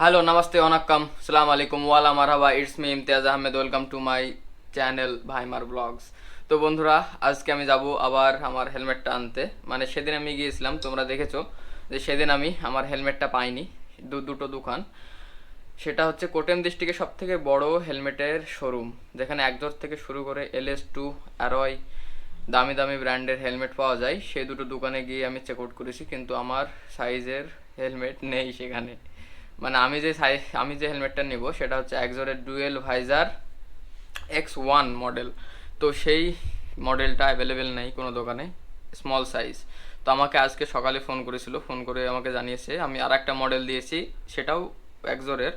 Hello namaste অনাক্কাম সালাম আলাইকুম ওয়ালা মারহাবা it's me Imtiaz Ahmed welcome to my channel ভাইমার blogs তো বন্ধুরা, আজকে আমি যাব আবার আমার হেলমেটটা আনতে। মানে সেদিন আমি গিয়েছিলাম, তোমরা দেখেছ যে সেদিন আমি আমার হেলমেটটা পাইনি, দু দুটো দোকান। সেটা হচ্ছে কোটেম ডিস্ট্রিক্টের সব থেকে বড় হেলমেটের শোরুম, যেখানে একজোর থেকে শুরু করে এল এস টু অ্যারয়, দামি দামি ব্র্যান্ডের হেলমেট পাওয়া যায়। সেই দুটো দোকানে গিয়ে আমি চেক আউট করেছি, কিন্তু আমার সাইজের হেলমেট নেই সেখানে। মানে আমি যে সাইজ আমি যে হেলমেটটা নেব, সেটা হচ্ছে একজোরের dual visor X one model তো সেই মডেলটা অ্যাভেলেবেল নেই কোনো দোকানে স্মল সাইজ তো আমাকে আজকে সকালে ফোন করেছিল ফোন করে আমাকে জানিয়েছে, আমি আর একটা মডেল দিয়েছি, সেটাও একজোরের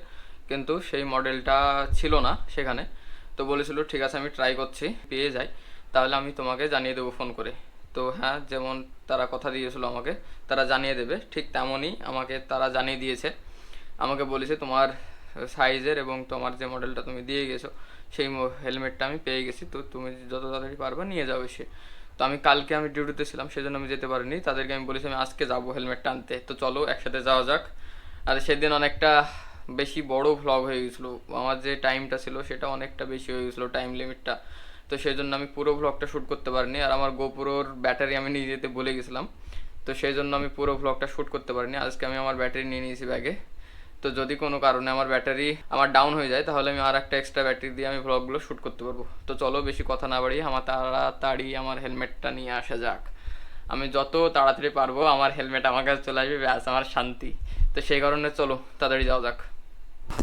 কিন্তু সেই মডেলটা ছিল না সেখানে। তো বলেছিল, ঠিক আছে, আমি ট্রাই করছি, পেয়ে যাই। তাহলে আমি তোমাকে জানিয়ে দেবো ফোন করে। তো হ্যাঁ যেমন তারা কথা দিয়েছিল আমাকে, তারা জানিয়ে দেবে, ঠিক তেমনই আমাকে তারা জানিয়ে দিয়েছে। আমাকে বলেছে তোমার সাইজের এবং তোমার যে মডেলটা তুমি দিয়ে গেছো, সেই হেলমেটটা আমি পেয়ে গেছি। তো তুমি যত তাড়াতাড়ি পারবে নিয়ে যাবে সে তো আমি কালকে আমি ডিউটিতে ছিলাম, সেজন্য আমি যেতে পারিনি। তাদেরকে আমি বলেছি, আমি আজকে যাব হেলমেটটা আনতে। তো চলো, একসাথে যাওয়া যাক। আর সেদিন অনেকটা বেশি বড় ভ্লগ হয়ে গেছিল। আমার যে টাইমটা ছিল, সেটা অনেকটা বেশি হয়ে গেছিল টাইম লিমিটটা তো সেই জন্য আমি পুরো ভ্লগটা শ্যুট করতে পারিনি। আর আমার গোপুরোর ব্যাটারি আমি নিয়ে যেতে বলে গেছিলাম। তো সেই জন্য আমি পুরো ভ্লগটা শ্যুট করতে পারিনি। আজকে আমি আমার ব্যাটারি নিয়ে নিয়েছি ব্যাগে তো যদি কোনো কারণে আমার ব্যাটারি আমার ডাউন হয়ে যায়, তাহলে আমি আর একটা এক্সট্রা ব্যাটারি দিয়ে আমি ভ্লগগুলো শ্যুট করতে পারব। তো চলো বেশি কথা না বাড়িয়ে আমার তাড়াতাড়ি আমার হেলমেটটা নিয়ে আসা যাক। আমি যত তাড়াতাড়ি পারব, আমার হেলমেট আমার কাছে চলে আসবে, ব্যাস, আমার শান্তি। তো সেই কারণে চলো, তাড়াতাড়ি যাওয়া যাক।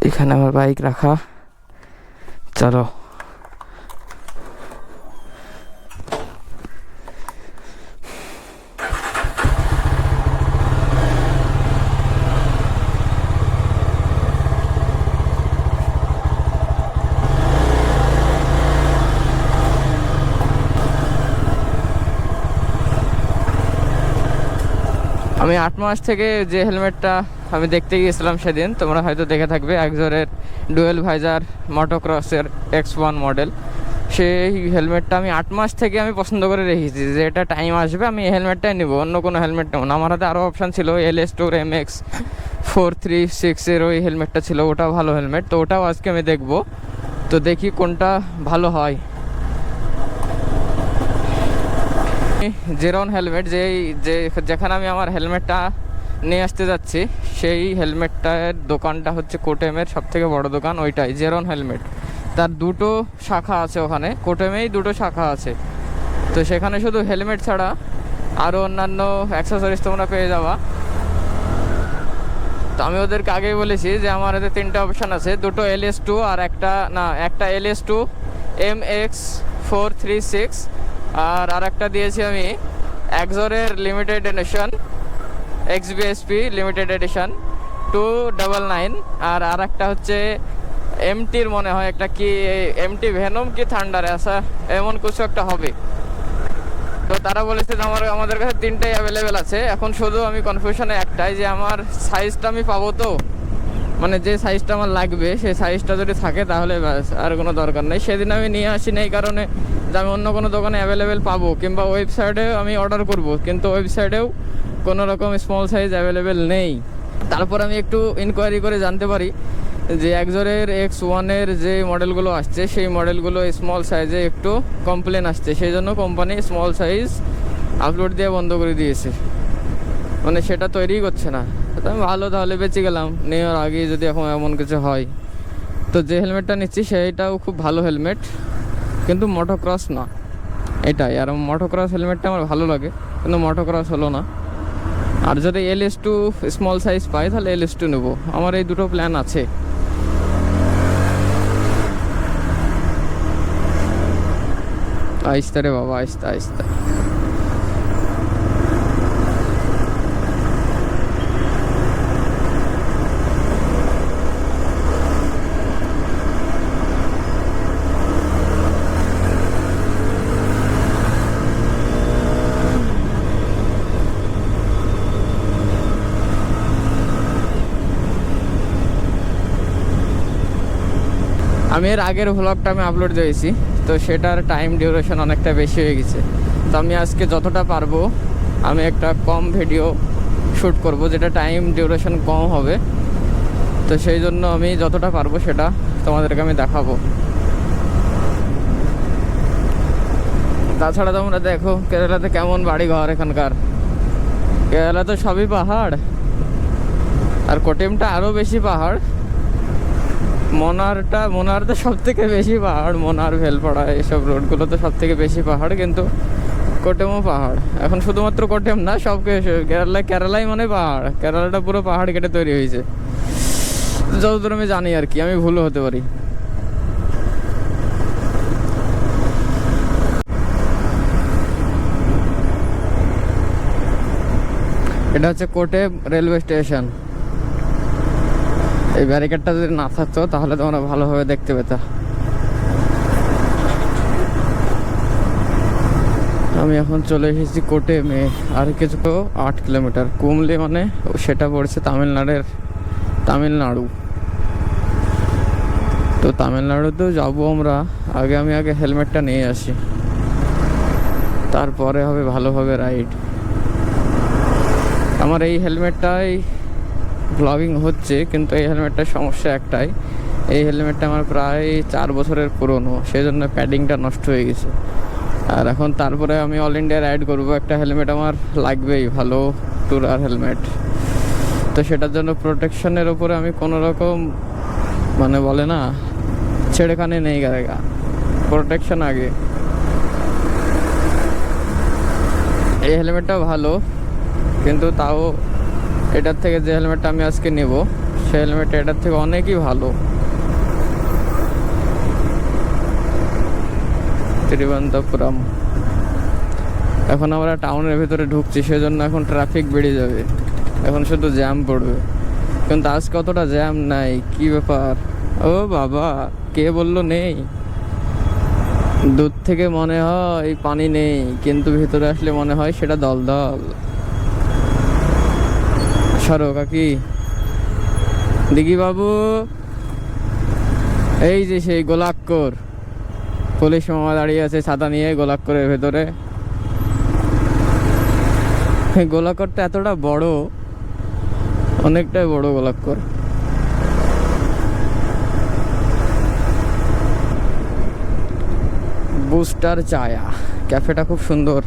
এখানে আমার বাইক রাখা। চলো। আমি আট মাস থেকে যে হেলমেটটা আমি দেখতে গিয়েছিলাম সেদিন, তোমরা হয়তো দেখে থাকবে একজোরের ডুয়েল ভাইজার মটোক্রসের এক্স ওয়ান মডেল। সেই হেলমেটটা আমি আট মাস থেকে আমি পছন্দ করে রেখেছি। যে এটা টাইম আসবে, আমি এই হেলমেটটাই নেব, অন্য কোনো হেলমেট নেব না। আমার হাতে আরও অপশান ছিল এল এস টুর এম এক্স ফোর থ্রি সিক্সের ওই হেলমেটটা ছিল, ওটাও ভালো হেলমেট। তো ওটাও আজকে আমি দেখব। তো দেখি কোনটা ভালো হয়। জেরন হেলমেট, যেই, যে, যেখানে আমি আমার হেলমেটটা নিয়ে আসতে যাচ্ছি, সেই হেলমেটটার দোকানটা হচ্ছে কোটেমের সব থেকে বড় দোকান, ওইটাই, জেরন হেলমেট। তার দুটো শাখা আছে ওখানে, কোটেমেই দুটো শাখা আছে। তো সেখানে শুধু হেলমেট ছাড়া আরও অন্যান্য অ্যাক্সেসরিজ তোমরা পেয়ে যাবা। তো আমি ওদেরকে আগেই বলেছি যে আমার হাতে তিনটা অপশান আছে, দুটো এল এস টু আর একটা, না, একটা L S two M X four three six আর আরেকটা দিয়েছি আমি একজোরের limited edition X BSP limited edition two double nine আর আর একটা হচ্ছে এমটির মনে হয় একটা কি এমটি ভেনম কি থান্ডার আসা এমন কিছু একটা হবে। তো তারা বলেছে যে আমার, আমাদের কাছে তিনটাই অ্যাভেলেবেল আছে। এখন শুধু আমি কনফিউশনে একটাই যে আমার সাইজটা আমি পাবো তো। মানে যে সাইজটা আমার লাগবে সেই সাইজটা যদি থাকে তাহলে ব্যাস, আর কোনো দরকার নেই। সেদিন আমি নিয়ে আসি না এই কারণে যে আমি অন্য কোনো দোকানে অ্যাভেলেবেল পাবো, কিংবা ওয়েবসাইটেও আমি অর্ডার করব, কিন্তু ওয়েবসাইটেও কোনো রকম স্মল সাইজ অ্যাভেলেবেল নেই। তারপর আমি একটু ইনকোয়ারি করে জানতে পারি যে একজোরের এক্স ওয়ানের যে মডেলগুলো আসছে, সেই মডেলগুলো স্মল সাইজে একটু কমপ্লেন আসছে। সেই জন্য কোম্পানি স্মল সাইজ আপলোড দিয়ে বন্ধ করে দিয়েছে। মানে সেটা তৈরিই করছে না। আমি ভালো তাহলে বেঁচে গেলাম। নেওয়ার আগে যদি এখন এমন কিছু হয়। তো যে হেলমেটটা নিচ্ছি, সেইটাও খুব ভালো হেলমেট কিন্তু মোটোক্রস না। এটাই, আর মোটোক্রস হেলমেটটা আমার ভালো লাগে, কিন্তু মোটোক্রস হলো না। আর যদি L S two small size পাই, তাহলে এল এস টু নেব। আমার এই দুটো প্ল্যান আছে। আইস্তা রে বাবা আইস্তা আইস্তা আমি এর আগের ভ্লগটা আমি আপলোড দিয়েছি, তো সেটার টাইম ডিউরেশন অনেকটা বেশি হয়ে গেছে। তো আমি আজকে যতটা পারব, আমি একটা কম ভিডিও শ্যুট করব, যেটা টাইম ডিউরেশন কম হবে। তো সেই জন্য আমি যতটা পারব সেটা তোমাদেরকে আমি দেখাবো। তাছাড়া তোমরা দেখো, কেরালাতে কেমন বাড়ি ঘর এখানকার। কেরালা তো সবই পাহাড়। আর কোটেমটা আরও বেশি পাহাড়। মনারটা, মনার তো সব থেকে বেশি পাহাড়। মনার, ভেলপাড়া এসব রোডগুলো তো সব থেকে বেশি পাহাড়, কিন্তু কোটেমও পাহাড়। এখন শুধুমাত্র কোটেম না, সব কেরালা কেরালাই মানে পাহাড়। কেরালাটা পুরো পাহাড় কেটে তৈরি হয়েছে। যতদূর আমি জানি আর কি, আমি ভুলও হতে পারি। এটা হচ্ছে কোটে রেলওয়ে স্টেশন। এই ব্যারিকেডটা যদি না থাকতো, তাহলে তোমরা ভালোভাবে দেখতে পেতা আমি এখন চলে এসেছি কোটে মে, আর কিছু তো আট কিলোমিটার। কুমলে মানে সেটা পড়ছে তামিলনাড়ের, তামিলনাড়ু। তো তামিলনাড়ুতেও যাব আমরা। আগে আমি আগে হেলমেটটা নিয়ে আসি। তারপরে হবে ভালোভাবে রাইড। আমার এই হেলমেটটাই ব্লগিং হচ্ছে, কিন্তু এই হেলমেটটার সমস্যা একটাই। এই হেলমেটটা আমার প্রায় চার বছরের পুরনো সেই জন্য প্যাডিংটা নষ্ট হয়ে গেছে। আর এখন তারপরে আমি অল ইন্ডিয়া রাইড করব, একটা হেলমেট আমার লাগবেই, ভালো টুরার হেলমেট তো সেটার জন্য প্রোটেকশনের ওপরে আমি কোনো রকম মানে বলে না, ছেড়েখানে নেই গায়েগা প্রোটেকশন আগে। এই হেলমেটটা ভালো, কিন্তু তাও এটার থেকে যে হেলমেটটা আমি আজকে নেব, সেই হেলমেটটা এটার থেকে অনেকই ভালো। তিরুবনন্তপুরম। এখন আমরা টাউনের ভিতরে ঢুকছি, সেজন্য এখন ট্রাফিক বেড়ে যাবে। এখন শুধু জ্যাম পড়বে। কিন্তু আজ কতটা জ্যাম নাই, কি ব্যাপার? ও বাবা, কে বলল নেই? দূর থেকে মনে হয় পানি নেই, কিন্তু ভিতরে আসলে মনে হয় সেটা দল দল সরো, কাকি। দিঘি বাবু, এই যে সেই গোলাক্কর পুলিশ মামা দাঁড়িয়ে আছে ছাতা নিয়ে গোলাক্করের ভেতরে। এই গোলাক্করটা এতটা বড়, অনেকটাই বড় গোলাক্কর বুস্টার চায়া ক্যাফেটা খুব সুন্দর।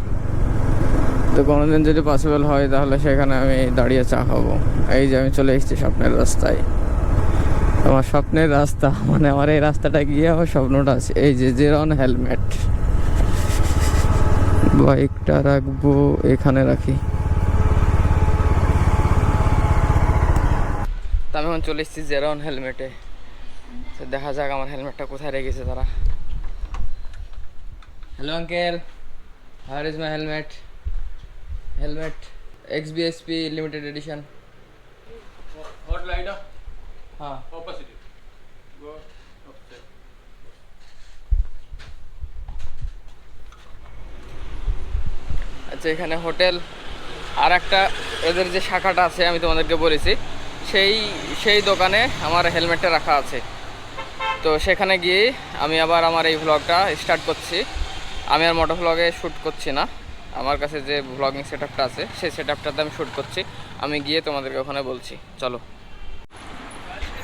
তো কোনোদিন যদি পসিবল হয়, তাহলে সেখানে আমি দাঁড়িয়ে চা খাব। এই যে আমি চলে এসেছি স্বপ্নের রাস্তায়। আমার স্বপ্নের রাস্তা মানে আমার এই রাস্তাটা গিয়ে আমার স্বপ্নটা আছে। এই যে জেরন হেলমেট বাইকটা রাখব, এখানে রাখি। আমি এখন চলে এসেছি জেরন হেলমেটে তো দেখা যাক আমার হেলমেটটা কোথায় রেখেছে তারা। Hello uncle where is my helmet XBSP limited edition What light? हाँ Opposite. Go upstairs. আচ্ছা এখানে হোটেল আর একটা এদের যে শাখাটা আছে আমি তোমাদেরকে বলেছি সেই সেই দোকানে আমার হেলমেটটা রাখা আছে তো সেখানে গিয়ে আমি আবার আমার এই ভ্লগটা স্টার্ট করছি আমি আর মোটো ভ্লগে শ্যুট করছি না আমার কাছে যে ব্লগিং সেট আপটা আছে, সেই সেট আপটাতে আমি শ্যুট করছি। আমি গিয়ে তোমাদেরকে ওখানে বলছি। চলো।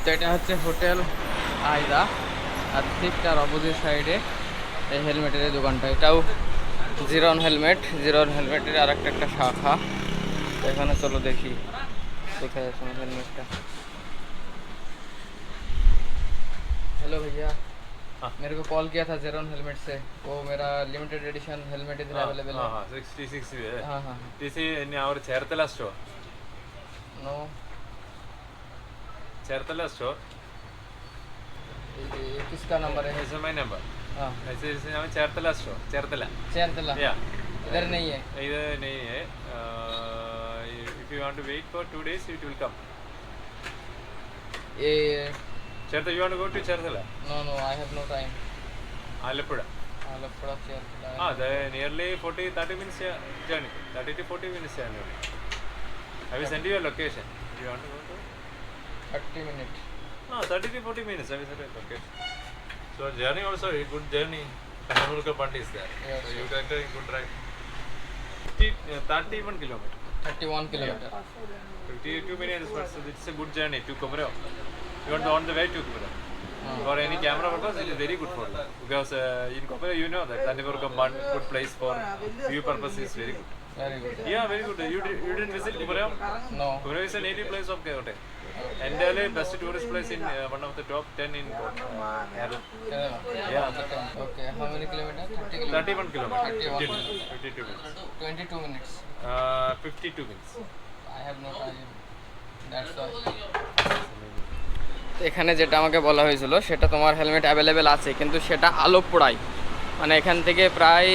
তো এটা হচ্ছে হোটেল আয়দা, আর ঠিক তার অপোজিট সাইডে এই হেলমেটের দোকানটা। এটাও জিরন হেলমেট জিরন হেলমেটের আর একটা একটা শাখা এখানে চলো দেখি। দেখা আছে হেলমেটটা হ্যালো ভাইয়া। हाँ। मेरे को कॉल किया था जेरोन हेलमेट से। वो मेरा लिमिटेड एडिशन हेलमेट इधर अवेलेबल है हाँ। 66 भी है। हाँ हाँ टीसी ने और Cherthala no no Cherthala store किसका नंबर है? ऐसे मैं नंबर हाँ। ऐसे ऐसे नाम ചേർത്തല സ്റ്റോർ ചേർത്തല ചേർത്തല या इधर नहीं है। इधर नहीं है। If you want to wait for 2 days it will come ये Cherthala, you want to go to Cherthala? No, no, I have no time. Alappuzha. Alappuzha, Cherthala. Ah, the nearly 40, 30 minutes journey. 30 to 40 minutes journey. I will send you a location. Do you want to go to? 30 minutes. No, 30 to 40 minutes. I will send you a location. So journey also, a good journey. Kanamulka Pandi is there. Yes, so sir. you can take a good drive. 30, uh, 31 kilometer. 31 kilometer. Yeah. 52 minutes, but it's a good journey to Kumrao you are on the way to Kibra. For any camera purpose, it is very good for that. Because uh, in Kopara, you know that Tandipuram, one good place for view purpose is very good. Very good. Yeah, very good. You, did, you didn't visit Kumaram? No. Kumaram is a native place of Kerala. Entirely best tourist place in uh, one of the top 10 in Kerala. Kerala. Yeah. Okay. How many kilometers? 30 kilometers. 31 kilometers. 32 minutes. 22 minutes. Uh, 52 minutes. I have no time. That's all. এখানে যেটা আমাকে বলা হয়েছিল, সেটা তোমার helmet available আছে, কিন্তু সেটা আলোকপুরাই মানে এখান থেকে প্রায়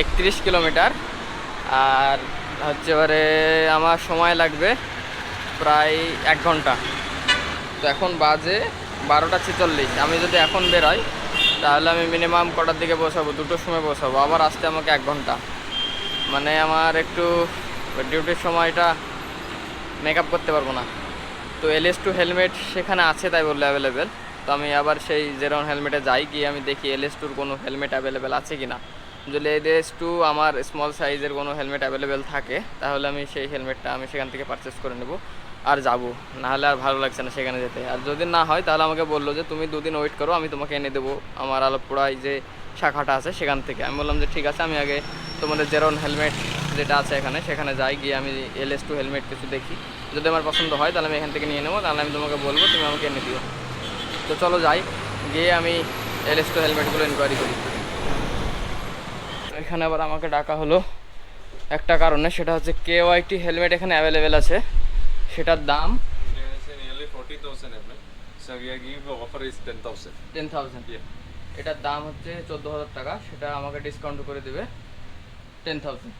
একত্রিশ কিলোমিটার। আর হচ্ছে এবারে আমার সময় লাগবে প্রায় এক ঘণ্টা। তো এখন বাজে বারোটা ছেচল্লিশ। আমি যদি এখন বেরোই, তাহলে আমি মিনিমাম কটার দিকে বসাবো? দুটোর সময় বসাবো। আবার আসতে আমাকে এক ঘণ্টা। মানে আমার একটু ডিউটির সময়টা মেকআপ করতে পারব না। তো এলএস টু হেলমেট সেখানে আছে তাই বললে অ্যাভেলেবেল তো আমি আবার সেই জেরন হেলমেটে যাই, গিয়ে আমি দেখি এলএস টুর কোনো হেলমেট অ্যাভেলেবেল আছে কি না যদি এলএস টু আমার স্মল সাইজের কোনো হেলমেট অ্যাভেলেবেল থাকে, তাহলে আমি সেই হেলমেটটা আমি সেখান থেকে পারচেস করে নেব আর যাব। নাহলে আর ভালো লাগছে না সেখানে যেতে। আর যদি না হয়, তাহলে আমাকে বলল যে, তুমি দুদিন ওয়েট করো, আমি তোমাকে এনে দেবো। আমার আলপুরায় যে শাখাটা আছে সেখান থেকে আমি বললাম যে ঠিক আছে আমি আগে তোমাদের জেরন হেলমেট যেটা আছে এখানে সেখানে যাই গিয়ে আমি এল এস টু হেলমেট কিছু দেখি যদি আমার পছন্দ হয় তাহলে আমি এখান থেকে নিয়ে নেব তাহলে আমি তোমাকে বলব তুমি আমাকে এনে দিও তো চলো যাই গিয়ে আমি এল এস টু হেলমেটগুলো ইনকোয়ারি করি এখানে আবার আমাকে ডাকা হলো একটা কারণে সেটা হচ্ছে কে ওয়াইটি হেলমেট এখানে অ্যাভেলেবেল আছে সেটার দাম It's nearly 40,000 ml. So we are giving offer is 10,000. Ten thousand Yeah. এটার দাম হচ্ছে চোদ্দ হাজার টাকা সেটা আমাকে ডিসকাউন্ট করে দেবে টেন থাউজেন্ড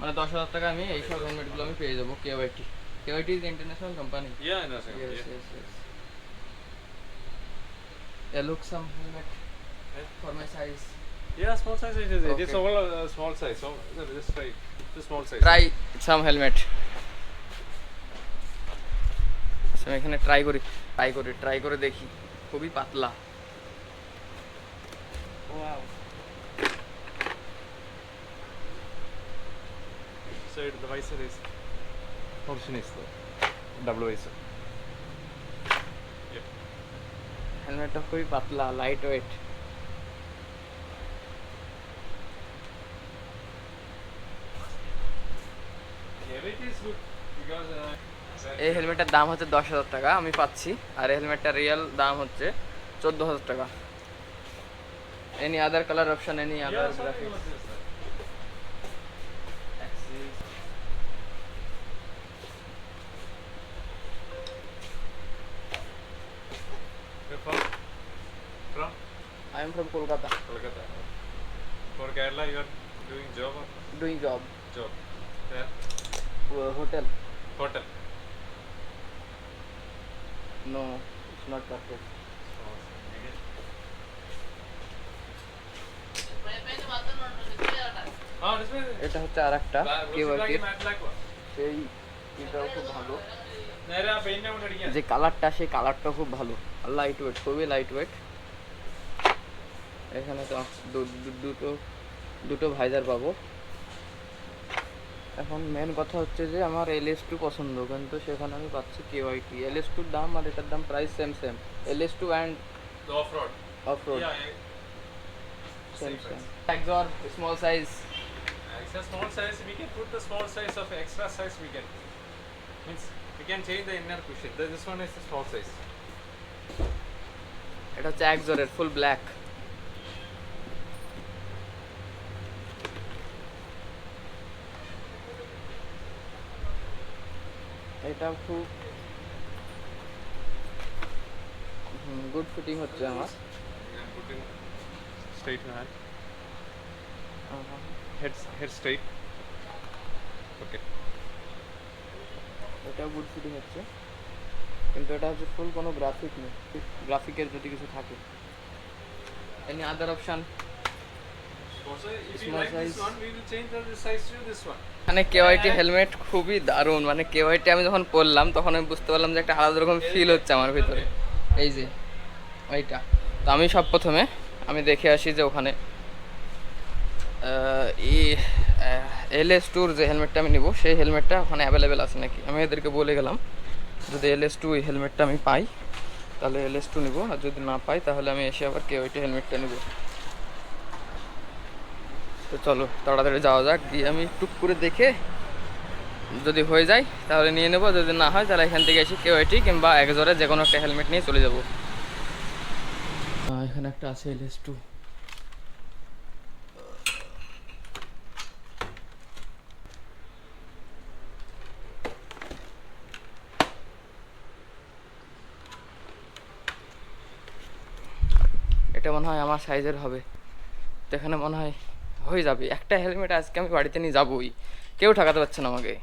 মানে দশ হাজার টাকা আমি এই সব হেলমেটগুলো আমি পেয়ে যাব K YT K YT is international company look some helmet for my size try করে দেখি। খুবই পাতলা। So the visor is portion is the double visor. Yeah. হেলমেটটা খুবই পাতলা lightweight Yeah, it is good because. এই হেলমেটটার দাম হচ্ছে দশ হাজার টাকা আমি পাচ্ছি আর এই হেলমেটটার রিয়েল দাম হচ্ছে চোদ্দ হাজার টাকা any other color option any other graphics I am from Kolkata. Kolkata. For Kerala, you are doing job or? Doing job. Job. Where? Uh, hotel. Hotel. No, it's not perfect. এটা হচ্ছে আর একটা খুব ভালো। যে কালারটা সেই কালারটা খুব ভালো। আর লাইট ওয়েট খুবই লাইট ওয়েট এখানে তো দুটো দুটো ভাইজার পাবো। এখন মেন কথা হচ্ছে যে আমার এল এস টু পছন্দ কিন্তু সেখানে আমি পাচ্ছি কে ওয়াই টি এল এস টুর দাম আর এটার দাম price same same L S two and off road off road same same Axor small size It's a small size. We can put the small size of extra size. We can means we can change the inner cushion. The- This one is the small size. এটা হচ্ছে একজরের full black এটা খুব good fitting হচ্ছে আমার We can Head head straight. Okay. এটাও good fitting হচ্ছে। কিন্তু এটা হচ্ছে ফুল কোনো গ্রাফিক নেই। গ্রাফিকের যদি কিছু থাকে। Any other option. মানে কেওয়াইটি হেলমেট খুবই দারুণ। মানে কেওয়াইটি আমি যখন পরলাম তখন আমি বুঝতে পারলাম যে একটা আলাদা রকম ফিল হচ্ছে আমার ভিতরে। এই যে ওইটা তো আমি সব প্রথমে আমি দেখে আসি যে ওখানে এল এস টুর যে হেলমেটটা আমি নিব, সেই হেলমেটটা ওখানে অ্যাভেলেবেল আছে নাকি? আমি এদেরকে বলে গেলাম, যদি এল এস টু হেলমেটটা আমি পাই, তাহলে এল এস টু নিবো, আর যদি না পাই, তাহলে আমি এসে আবার কে ওইটা হেলমেটটা নিব। তো চলো, তাড়াতাড়ি যাওয়া যাক, গিয়ে আমি টুক করে দেখে যদি হয়ে যায়, তাহলে নিয়ে নেব, যদি না হয়, তাহলে এখান থেকে এসে কেউ এটি কিংবা একজোরে যে কোনো একটা হেলমেট নিয়ে চলে যাব। এখানে একটা আছে এল এস টু এটা মনে হয় আমার সাইজের হবে। তো এখানে মনে হয় হয়ে যাবে। একটা হেলমেট আজকে আমি বাড়িতে নিয়ে যাবোই। কেউ ঠকাতে পারছে না আমাকে।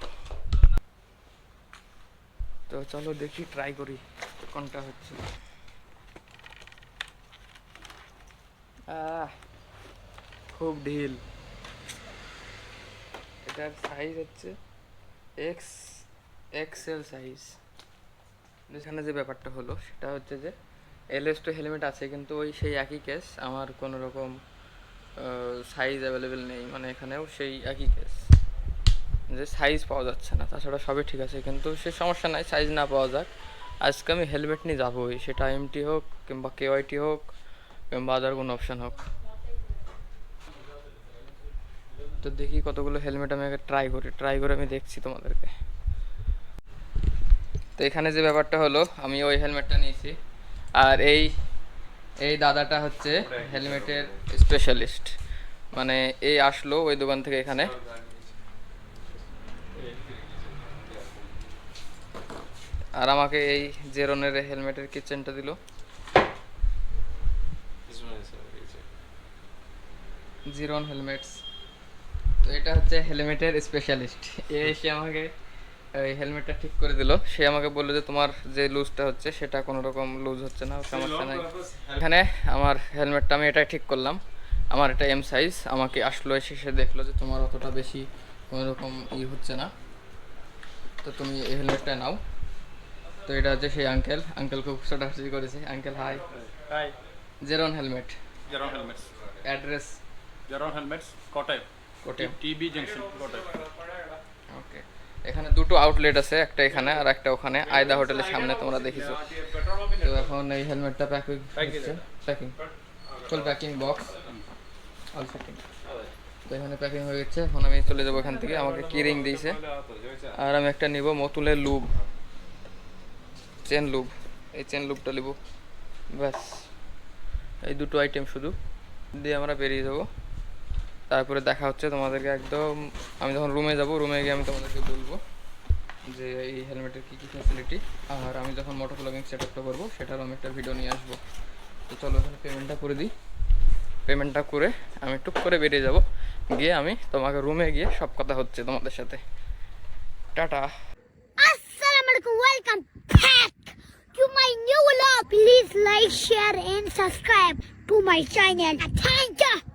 তো চলো দেখি ট্রাই করি কোনটা হচ্ছে। খুব ঢিল। এটার সাইজ হচ্ছে এক্স এক্সেল সাইজ এখানে যে ব্যাপারটা হলো, সেটা হচ্ছে যে এলএস টু হেলমেট আছে, কিন্তু ওই সেই একই কেস আমার কোনো রকম সাইজ অ্যাভেলেবেল নেই মানে এখানেও সেই একই কেস যে সাইজ পাওয়া যাচ্ছে না, তাছাড়া সবই ঠিক আছে, কিন্তু সে সমস্যা নাই সাইজ না পাওয়া যাক। আজকে আমি হেলমেট নিয়ে যাবোই, সেটা এমটি হোক কিংবা কে কেওয়াইটি হোক কিংবা আদার কোনো অপশান হোক। তো দেখি কতগুলো হেলমেট আমি আগে ট্রাই করি ট্রাই করে আমি দেখছি তোমাদেরকে। তো এখানে যে ব্যাপারটা হলো, আমি ওই হেলমেটটা নিয়েছি। আর এই এই দাদাটা হচ্ছে হেলমেটের স্পেশালিস্ট মানে এই আসলো ওই দোকান থেকে এখানে। আর আমাকে এই জেরনের হেলমেটের কিচেনটা দিল. জিরন হেলমেটস। তো এটা হচ্ছে হেলমেটের স্পেশালিস্ট এ এসে আমাকে এই হেলমেটটা ঠিক করে দিল। সে আমাকে বলল যে তোমার যে লুজটা হচ্ছে সেটা কোনো রকম লুজ হচ্ছে না সমস্যা নাই। এখানে আমার হেলমেটটা আমি এটাই ঠিক করলাম। আমার এটা এম সাইজ আমাকে আসলো এসে সে দেখল যে তোমার অতটা বেশি কোনো রকম ই হচ্ছে না। তো তুমি এই হেলমেটটা নাও। তো এটা হচ্ছে সেই আঙ্কেল আঙ্কেল খুব ছোটাছুটি করেছে। Uncle hi Hi, Jeron helmet Jeron Helmets. Address Jeron Helmets, Kottayam. কোটে TB Junction, Kottayam. এখানে দুটো আউটলেট আছে একটা এখানে আর একটা ওখানে। আয়দা হোটেলের সামনে তোমরা দেখিছো। তো এখন এই হেলমেটটা প্যাকিং হচ্ছে। Packing full packing box all packing তো এখানে প্যাকিং হয়ে গেছে। এখন আমি চলে যাব এখান থেকে। আমাকে কি রিং দিয়েছে। আর আমি একটা নিব মতুলের লুব চেন লুব এই চেন লুবটা নিব। ব্যাস। এই দুটো আইটেম শুধু। দিয়ে আমরা বেরিয়ে যাব। তারপরে দেখা হচ্ছে তোমাদেরকে একদম আমি যখন রুমে যাব রুমে গিয়ে আমি তোমাদেরকে বলব যে এই হেলমেটের কী কী ফ্যাসিলিটি আর আমি যখন মোটর ব্লগিং সেট আপটা করব সেটারও আমি একটা ভিডিও নিয়ে আসব তো চলো এখানে পেমেন্টটা করে দিই পেমেন্টটা করে আমি টুক করে বেরিয়ে যাব গিয়ে আমি তোমাকে রুমে গিয়ে সব কথা হচ্ছে তোমাদের সাথে tata Assalamualaikum, welcome back to my new vlog. Please like, share, and subscribe to my channel. Thank you.